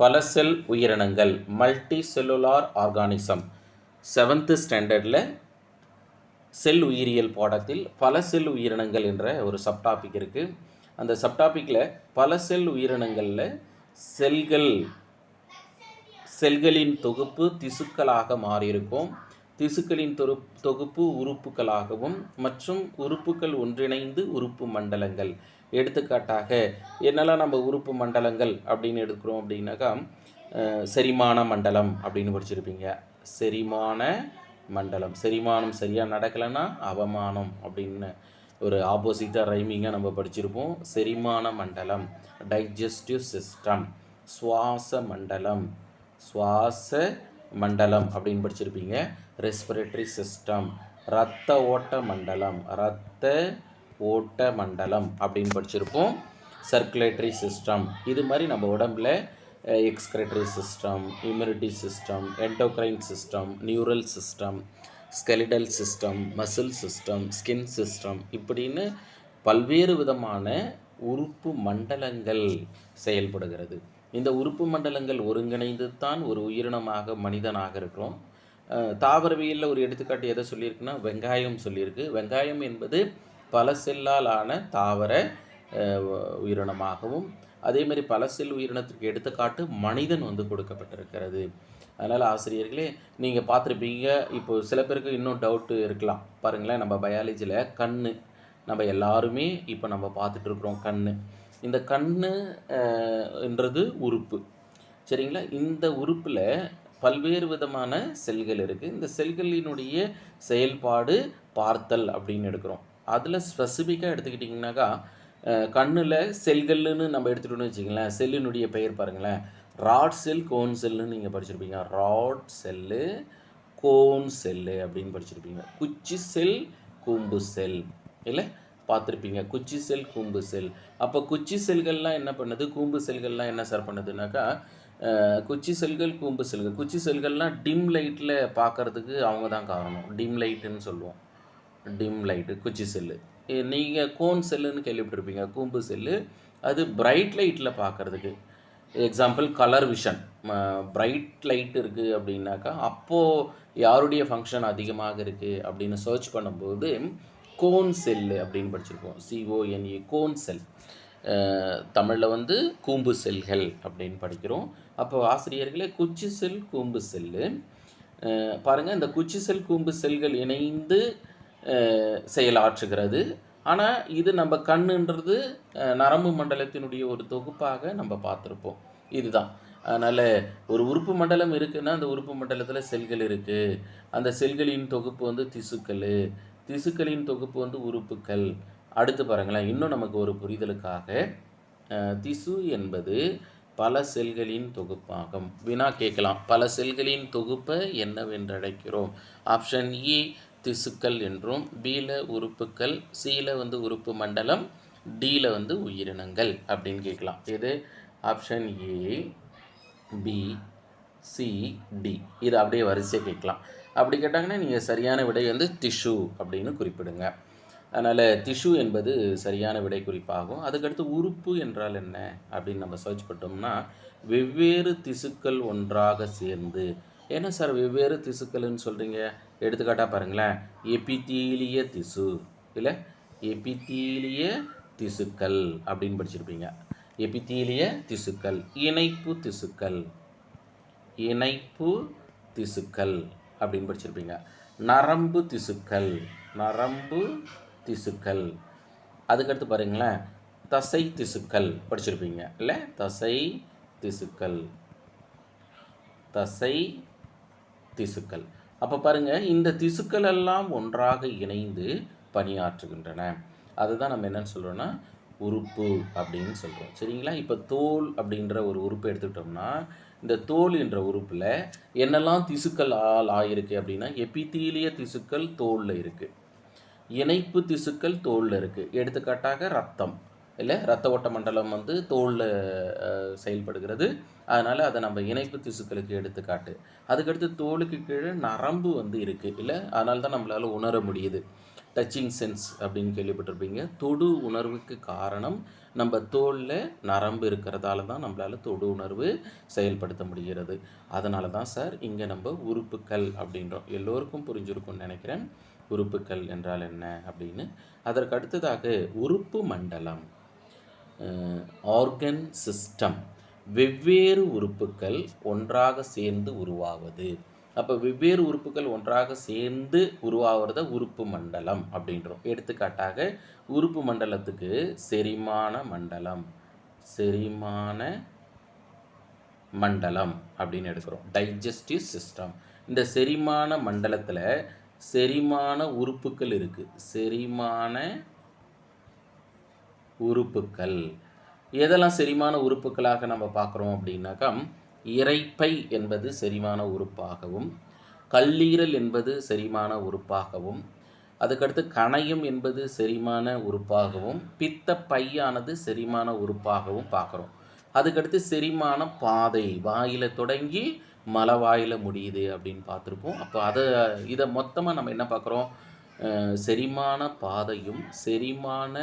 பல செல் உயிரினங்கள் multi cellular organism seventh ஸ்டாண்டர்டில் செல் உயிரியல் பாடத்தில் பல செல் உயிரினங்கள் என்ற ஒரு சப்டாபிக் இருக்குது அந்த சப்டாபிக்கில் பல செல் உயிரினங்களில் செல்கள் செல்களின் தொகுப்பு திசுக்களாக மாறியிருக்கும். திசுக்களின் தொரு தொகுப்பு உறுப்புகளாகவும் மற்றும் உறுப்புகள் ஒன்றிணைந்து உறுப்பு மண்டலங்கள். எடுத்துக்காட்டாக என்னெல்லாம் நம்ம உறுப்பு மண்டலங்கள் அப்படின்னு எடுக்கிறோம் அப்படின்னாக்கா செரிமான மண்டலம் அப்படின்னு படிச்சிருப்பீங்க. செரிமான மண்டலம். செரிமானம் சரியாக நடக்கலைன்னா அவமானம் அப்படின்னு ஒரு ஆப்போசிட்டாக ரைமிங்காக நம்ம படிச்சிருப்போம். செரிமான மண்டலம். டைஜஸ்டிவ் சிஸ்டம் சுவாச மண்டலம். சுவாச மண்டலம் அப்படின்னு படிச்சிருப்பீங்க. ரெஸ்பிரேட்டரி சிஸ்டம் இரத்த ஓட்ட மண்டலம். இரத்த ஓட்ட மண்டலம் அப்படின்னு படிச்சிருப்போம். சர்க்குலேட்டரி சிஸ்டம் இது மாதிரி நம்ம உடம்புல excretory system immunity system endocrine system neural system skeletal system muscle system skin system இப்படின்னு பல்வேறு விதமான உறுப்பு மண்டலங்கள் செயல்படுகிறது. இந்த உறுப்பு மண்டலங்கள் ஒருங்கிணைந்து தான் ஒரு உயிரினமாக மனிதனாக இருக்கிறோம். தாவரவியலில் ஒரு எடுத்துக்காட்டு எதை சொல்லியிருக்குன்னா வெங்காயம் சொல்லியிருக்கு. வெங்காயம் என்பது பல செல்லால் ஆன தாவர உயிரினமாகவும் அதே மாதிரி பல செல் உயிரினத்திற்கு எடுத்துக்காட்டு மனிதன் வந்து கொடுக்கப்பட்டிருக்கிறது. அதனால் ஆசிரியர்களே நீங்கள் பார்த்துருப்பீங்க இப்போது சில பேருக்கு இன்னும் டவுட்டு இருக்கலாம். பாருங்களேன் நம்ம பயாலஜியில் கண் நம்ம எல்லாருமே இப்போ நம்ம பார்த்துட்ருக்குறோம் கண் இந்த கண்ணுன்றது என்றது உறுப்பு. சரிங்களா? இந்த உறுப்பில் பல்வேறு விதமான செல்கள் இருக்குது இந்த செல்களினுடைய செயல்பாடு பார்த்தல் அப்படின்னு எடுக்கிறோம். அதில் ஸ்பெசிஃபிக்காக எடுத்துக்கிட்டிங்கனாக்கா கண்ணில் செல்கள்னு நம்ம எடுத்துகிட்டோம்னு வச்சுக்கங்களேன் செல்லினுடைய பெயர் பாருங்களேன். ராட் செல் கோன் செல்லுன்னு நீங்கள் படிச்சிருப்பீங்க. ராட் செல்லு கோன் செல்லு அப்படின்னு படிச்சிருப்பீங்க. குச்சி செல் கூம்பு செல். இல்லை? பார்த்துருப்பீங்க. குச்சி செல் கூம்பு செல். அப்போ குச்சி செல்கள்லாம் என்ன பண்ணுது? கூம்பு செல்கள்லாம் என்ன சார் பண்ணுதுனாக்கா குச்சி செல்கள் கூம்பு செல்கள். குச்சி செல்கள்லாம் டிம் லைட்டில் பார்க்கறதுக்கு அவங்க தான் காரணம். டிம் லைட்டுன்னு சொல்லுவோம். டிம் லைட்டு குச்சி செல்லு நீங்கள் கோன் செல்லுன்னு கேள்விப்பட்டிருப்பீங்க கூம்பு செல்லு அது பிரைட் லைட்டில் பார்க்கறதுக்கு example colour vision bright light இருக்குது அப்படின்னாக்கா அப்போது யாருடைய ஃபங்க்ஷன் அதிகமாக இருக்குது அப்படின்னு சர்ச் பண்ணும்போது கோன் செல்லு அப்படின்னு படிச்சிருப்போம். சிஓஎன்இ கோன் செல் தமிழில் வந்து கூம்பு செல்கள் அப்படின்னு படிக்கிறோம். அப்போ ஆசிரியர்களே குச்சி செல் கூம்பு செல்லு பாருங்கள் இந்த குச்சி செல் கூம்பு செல்கள் இணைந்து செயலாற்றுகிறது ஆனால் இது நம்ம கண்ணுன்றது நரம்பு மண்டலத்தினுடைய ஒரு தொகுப்பாக நம்ம பார்த்துருப்போம். இதுதான். அதனால் ஒரு உறுப்பு மண்டலம் இருக்குன்னா அந்த உறுப்பு மண்டலத்தில் செல்கள் இருக்குது அந்த செல்களின் தொகுப்பு வந்து திசுக்கள். திசுக்களின் தொகுப்பு வந்து உறுப்புக்கள். அடுத்து பாருங்களேன். இன்னும் நமக்கு ஒரு புரிதலுக்காக திசு என்பது பல செல்களின் தொகுப்பாகும். வினா கேட்கலாம். பல செல்களின் தொகுப்பை என்னவென்று அழைக்கிறோம்? ஆப்ஷன் இ திசுக்கள் என்றும் பியில் உறுப்புக்கள் சியில் வந்து உறுப்பு மண்டலம் டியில் வந்து உயிரினங்கள் அப்படின்னு கேட்கலாம். இது option A B C D இது அப்படியே வரிசையாக கேட்கலாம். அப்படி கேட்டாங்கன்னா நீங்கள் சரியான விடை வந்து திஷு அப்படின்னு குறிப்பிடுங்க. அதனால் திஷு என்பது சரியான விடை குறிப்பாகும். அதுக்கடுத்து உறுப்பு என்றால் என்ன? அப்படின்னு நம்ம சர்ச் பண்ணிட்டோம்னா வெவ்வேறு திசுக்கள் ஒன்றாக சேர்ந்து என்ன சார் வெவ்வேறு திசுக்கள்னு சொல்கிறீங்க எடுத்துக்காட்டாக பாருங்களேன். எபித்தீலிய திசு. இல்லை? எபித்தீலிய திசுக்கள் அப்படின்னு படிச்சிருப்பீங்க. எபித்தீலிய திசுக்கள். இணைப்பு திசுக்கள். இணைப்பு திசுக்கள் அப்படின்னு படிச்சிருப்பீங்க. நரம்பு திசுக்கள். நரம்பு திசுக்கள். அதுக்கடுத்து பாருங்களேன். தசை திசுக்கள் படிச்சிருப்பீங்க. இல்லை? தசை திசுக்கள். தசை திசுக்கள். அப்போ பாருங்கள் இந்த திசுக்கள் எல்லாம் ஒன்றாக இணைந்து பணியாற்றுகின்றன. அதுதான் நம்ம என்னென்னு சொல்கிறோன்னா உறுப்பு அப்படின்னு சொல்கிறோம் சரிங்களா? இப்போ தோல் அப்படின்ற ஒரு உறுப்பு எடுத்துக்கிட்டோம்னா இந்த தோல் என்ற உறுப்பில் என்னெல்லாம் திசுக்கள் ஆள் ஆயிருக்கு அப்படின்னா எபித்தீலிய திசுக்கள் தோலில் இருக்குது இணைப்பு திசுக்கள் தோலில் இருக்குது எடுத்துக்காட்டாக ரத்தம். இல்லை ரத்த ஓட்ட மண்டலம் வந்து தோலில் செயல்படுகிறது. அதனால் அதை நம்ம இணைப்பு திசுக்களுக்கு எடுத்துக்காட்டு. அதுக்கடுத்து தோலுக்கு கீழே நரம்பு வந்து இருக்குது இல்லை? அதனால தான் நம்மளால் உணர முடியுது. டச்சிங் சென்ஸ் அப்படின்னு கேள்விப்பட்டிருப்பீங்க. தொடு உணர்வுக்கு காரணம் நம்ம தோலில் நரம்பு இருக்கிறதால தான் நம்மளால் தொடு உணர்வு செயல்படுத்த முடிகிறது. அதனால தான் சார் இங்கே நம்ம உறுப்புக்கள் அப்படின்றோம். எல்லோருக்கும் புரிஞ்சிருக்கும்னு நினைக்கிறேன். உறுப்புக்கள் என்றால் என்ன அப்படின்னு. அதற்கு அடுத்ததாக உறுப்பு மண்டலம். ஆர்கன் சிஸ்டம் வெவ்வேறு உறுப்புக்கள் ஒன்றாக சேர்ந்து உருவாவது. அப்போ வெவ்வேறு உறுப்புகள் ஒன்றாக சேர்ந்து உருவாகிறத உறுப்பு மண்டலம் அப்படின்றோம். எடுத்துக்காட்டாக உறுப்பு மண்டலத்துக்கு செரிமான மண்டலம் செரிமான மண்டலம் அப்படின்னு எடுக்கிறோம். டைஜஸ்டிவ் சிஸ்டம் இந்த செரிமான மண்டலத்தில் செரிமான உறுப்புகள் இருக்குது செரிமான உறுப்புக்கள். எதெல்லாம் செரிமான உறுப்புகளாக நம்ம பார்க்குறோம் அப்படின்னாக்கா இறைப்பை என்பது செரிமான உறுப்பாகவும் கல்லீரல் என்பது செரிமான உறுப்பாகவும் அதுக்கடுத்து கணையம் என்பது செரிமான உறுப்பாகவும் பித்த பையானது செரிமான உறுப்பாகவும் பார்க்குறோம். அதுக்கடுத்து செரிமான பாதை வாயில் தொடங்கி மலவாயில் முடியுது அப்படின்னு பார்த்துருப்போம். அப்போ அதை இதை மொத்தமாக நம்ம என்ன பார்க்குறோம்? செரிமான பாதையும் செரிமான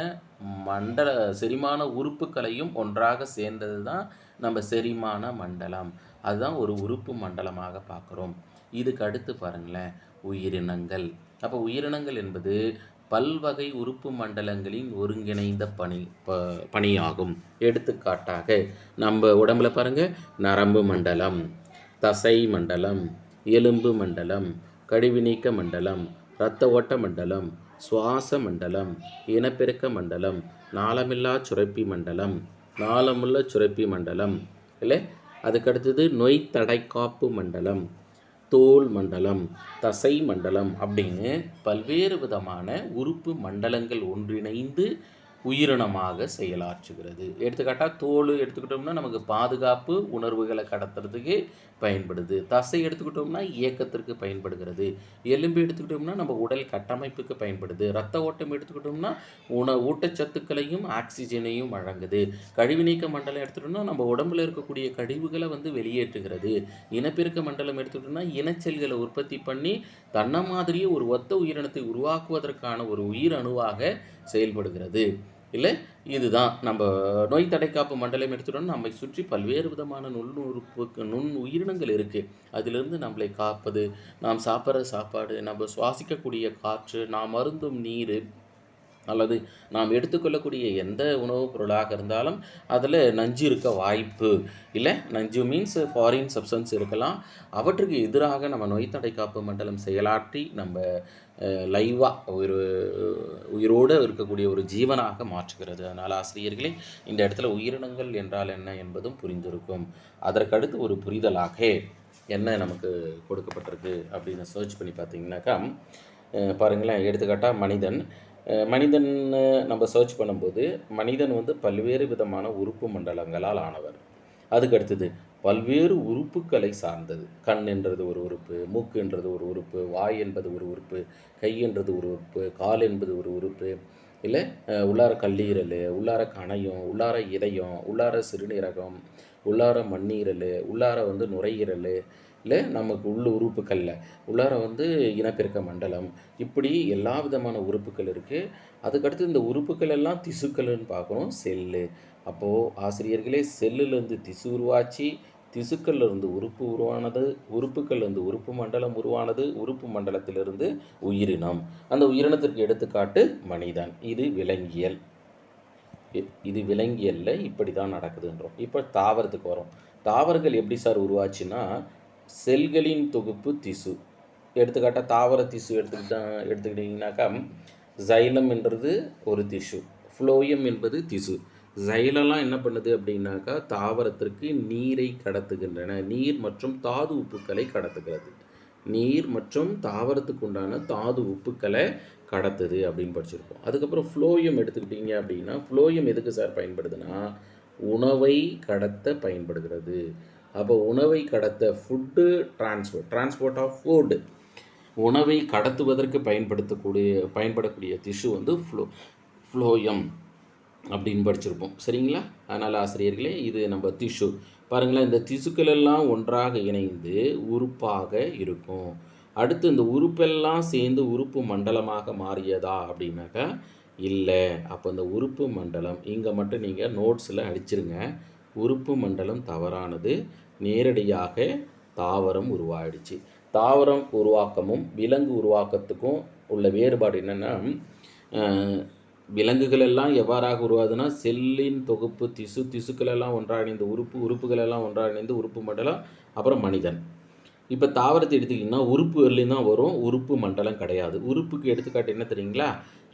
மண்டல செரிமான உறுப்புகளையும் ஒன்றாக சேர்ந்தது தான் நம்ம செரிமான மண்டலம். அதுதான் ஒரு உறுப்பு மண்டலமாக பார்க்குறோம். இதுக்கு அடுத்து பாருங்களேன் உயிரினங்கள். அப்போ உயிரினங்கள் என்பது பல்வகை உறுப்பு மண்டலங்களின் ஒருங்கிணைந்த பணி ப பணியாகும். எடுத்துக்காட்டாக நம்ம உடம்புல பாருங்கள் நரம்பு மண்டலம் தசை மண்டலம் எலும்பு மண்டலம் கழிவுநீக்க மண்டலம் இரத்த ஓட்ட மண்டலம் சுவாச மண்டலம் இனப்பெருக்க மண்டலம் நாளமில்லா சுரப்பி மண்டலம் நாளமுள்ள சுரப்பி மண்டலம் இல்லை? அதுக்கடுத்தது நோய் தடைக்காப்பு மண்டலம் தோல் மண்டலம் தசை மண்டலம் அப்படின்னு பல்வேறு விதமான உறுப்பு மண்டலங்கள் ஒன்றிணைந்து உயிரினமாக செயலாற்றுகிறது. எடுத்துக்காட்டால் தோல் எடுத்துக்கிட்டோம்னா நமக்கு பாதுகாப்பு உணர்வுகளை கடத்துறதுக்கு பயன்படுது. தசை எடுத்துக்கிட்டோம்னா இயக்கத்திற்கு பயன்படுகிறது. எலும்பு எடுத்துக்கிட்டோம்னா நம்ம உடல் கட்டமைப்புக்கு பயன்படுது. ரத்த ஓட்டம் எடுத்துக்கிட்டோம்னா உண ஊட்டச்சத்துக்களையும் ஆக்சிஜனையும் வழங்குது. கழிவு நீக்க மண்டலம் எடுத்துக்கிட்டோம்னா நம்ம உடம்புல இருக்கக்கூடிய கழிவுகளை வந்து வெளியேற்றுகிறது. இனப்பெருக்க மண்டலம் எடுத்துக்கிட்டோம்னா இனச்செல்களை உற்பத்தி பண்ணி தன்ன மாதிரியே ஒரு ஒத்த உயிரினத்தை உருவாக்குவதற்கான ஒரு உயிர் அணுவாக செயல்படுகிறது. இல்லை இதுதான். நம்ம நோய் தடைக்காப்பு மண்டலம் எடுத்துட்டோம்னா நம்மை சுற்றி பல்வேறு விதமான நுண்ணுறுப்பு நுண் உயிரினங்கள் இருக்குது அதிலிருந்து நம்மளை காப்பது நாம் சாப்பிட்ற சாப்பாடு நம்ம சுவாசிக்கக்கூடிய காற்று நாம் அருந்தும் நீர் அல்லது நாம் எடுத்துக்கொள்ளக்கூடிய எந்த உணவுப் பொருளாக இருந்தாலும் அதில் நஞ்சு இருக்க வாய்ப்பு இல்லை. நஞ்சு மீன்ஸ் ஃபாரின் சப்ஸ்டன்ஸ் இருக்கலாம். அவற்றுக்கு எதிராக நம்ம நோய் தடை காப்பு மண்டலம் செயலாற்றி நம்ம லைவாக ஒரு உயிரோடு இருக்கக்கூடிய ஒரு ஜீவனாக மாற்றுகிறது. அதனால் ஆசிரியர்களே இந்த இடத்துல உயிரினங்கள் என்றால் என்ன என்பதும் புரிந்திருக்கும். அதற்கடுத்து ஒரு புரிதலாக என்ன நமக்கு கொடுக்கப்பட்டிருக்கு அப்படின்னு சர்ச் பண்ணி பார்த்தீங்கன்னாக்கா பாருங்களேன் எடுத்துக்காட்டால் மனிதன் மனிதன் நம்ம சர்ச் பண்ணும்போது மனிதன் வந்து பல்வேறு விதமான உறுப்பு மண்டலங்களால் ஆனவர். அதுக்கு அடுத்தது பல்வேறு உறுப்புகளை சார்ந்தது. கண் என்றது ஒரு உறுப்பு மூக்கு என்றது ஒரு உறுப்பு வாய் என்பது ஒரு உறுப்பு கை என்றது ஒரு உறுப்பு கால் என்பது ஒரு உறுப்பு. இல்லை உள்ளார கல்லீரல் உள்ளார கணையம் உள்ளார இதயம் உள்ளார சிறுநீரகம் உள்ளார மண்ணீரல் உள்ளார வந்து நுரையீரல் இல்லை நமக்கு உள்ள உறுப்புகளில் உள்ளார வந்து இனப்பெருக்க மண்டலம் இப்படி எல்லா விதமான உறுப்புகள் இருக்குது அதுக்கடுத்து இந்த உறுப்புகள் எல்லாம் திசுக்கள்னு பார்க்குறோம் செல்லு. அப்போது ஆசிரியர்களே செல்லுலேருந்து திசு உருவாச்சு திசுக்கள்லேருந்து உறுப்பு உருவானது உறுப்புக்கள்லேருந்து உறுப்பு மண்டலம் உருவானது உறுப்பு மண்டலத்திலிருந்து உயிரினம். அந்த உயிரினத்திற்கு எடுத்துக்காட்டு மனிதன். இது விலங்கியல். இது விலங்கியலில் இப்படி தான் நடக்குதுன்றோம். இப்போ தாவரத்துக்கு வரும் தாவரங்கள் எப்படி சார் உருவாச்சுன்னா செல்களின் தொகுப்பு திசு. எடுத்துக்காட்டால் தாவர திசு எடுத்துக்கிட்டா எடுத்துக்கிட்டிங்கனாக்கா ஜைலம் என்றது ஒரு திசு. ஃப்ளோயம் என்பது திசு. ஜைலெல்லாம் என்ன பண்ணுது அப்படின்னாக்கா தாவரத்திற்கு நீரை கடத்துகின்றன. நீர் மற்றும் தாது உப்புக்களை கடத்துகிறது. நீர் மற்றும் தாவரத்துக்கு உண்டான தாது உப்புக்களை கடத்துது அப்படின்னு படிச்சிருக்கோம். அதுக்கப்புறம் ஃப்ளோயம் எடுத்துக்கிட்டிங்க அப்படின்னா ஃப்ளோயம் எதுக்கு சார் பயன்படுதுன்னா உணவை கடத்த பயன்படுகிறது. அப்போ உணவை கடத்த food transport transport of food உணவை கடத்துவதற்கு பயன்படுத்தக்கூடிய பயன்படக்கூடிய திஷு வந்து ஃப்ளோ ஃப்ளோயம் அப்படின்னு படிச்சிருப்போம். சரிங்களா? அதனால் ஆசிரியர்களே இது நம்ம திஷு பாருங்களேன் இந்த திசுக்கள் எல்லாம் ஒன்றாக இணைந்து உறுப்பாக இருக்கும். அடுத்து இந்த உறுப்பெல்லாம் சேர்ந்து உறுப்பு மண்டலமாக மாறியதா அப்படின்னாக்கா இல்லை. அப்போ இந்த உறுப்பு மண்டலம் இங்கே மட்டும் நீங்கள் நோட்ஸில் அடிச்சிருங்க. உறுப்பு மண்டலம் தவறானது. நேரடியாக தாவரம் உருவாயிடுச்சு. தாவரம் உருவாக்கமும் விலங்கு உருவாக்கத்துக்கும் உள்ள வேறுபாடு என்னென்னா விலங்குகள் எல்லாம் எவ்வாறாக உருவாகுதுன்னா செல்லின் தொகுப்பு திசு திசுக்கள் எல்லாம் ஒன்றாணிந்து உறுப்பு உறுப்புகள் எல்லாம் ஒன்றாணிந்து உறுப்பு மண்டலம் அப்புறம் மனிதன். இப்போ தாவரத்தை எடுத்துக்கிட்டிங்கன்னா உறுப்பு வரலையும் தான் வரும் உறுப்பு மண்டலம் கிடையாது. உறுப்புக்கு எடுத்துக்காட்டு என்ன தெரியுங்களா?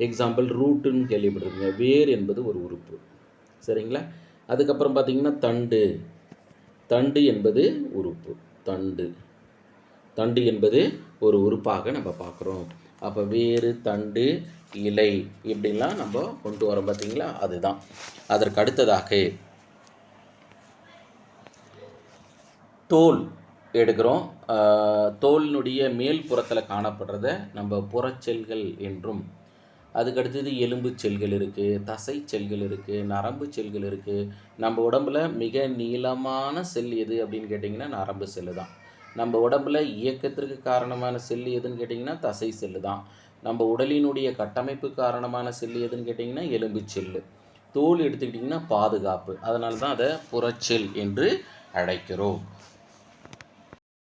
எக்ஸாம்பிள் ரூட்டுன்னு கேள்விப்பட்டிருக்கீங்க வேர் என்பது ஒரு உறுப்பு. சரிங்களா? அதுக்கப்புறம் பார்த்தீங்கன்னா தண்டு. தண்டு என்பது உறுப்பு. தண்டு. தண்டு என்பது ஒரு உறுப்பாக நம்ம பார்க்குறோம். அப்போ வேறு தண்டு இலை இப்படிலாம் நம்ம கொண்டு வரோம் பார்த்தீங்களா? அதுதான். அதற்கு அடுத்ததாக தோல் எடுக்கிறோம். தோலினுடைய மேல் புறத்தில் காணப்படுறத நம்ம புறச்செல்கள் என்றும் அதுக்கு அடுத்தது எலும்பு செல்கள் இருக்குது தசை செல்கள் இருக்குது நரம்பு செல்கள் இருக்குது நம்ம உடம்புல மிக நீளமான செல் எது அப்படின்னு கேட்டிங்கன்னா நரம்பு செல்லு தான். நம்ம உடம்புல இயக்கத்திற்கு காரணமான செல் எதுன்னு கேட்டிங்கன்னா தசை செல்லு தான். நம்ம உடலினுடைய கட்டமைப்பு காரணமான செல் எதுன்னு கேட்டிங்கன்னா எலும்பு செல்லு. தோல் எடுத்துக்கிட்டிங்கன்னா பாதுகாப்பு. அதனால தான் அதை புறச்செல் என்று அழைக்கிறோம்.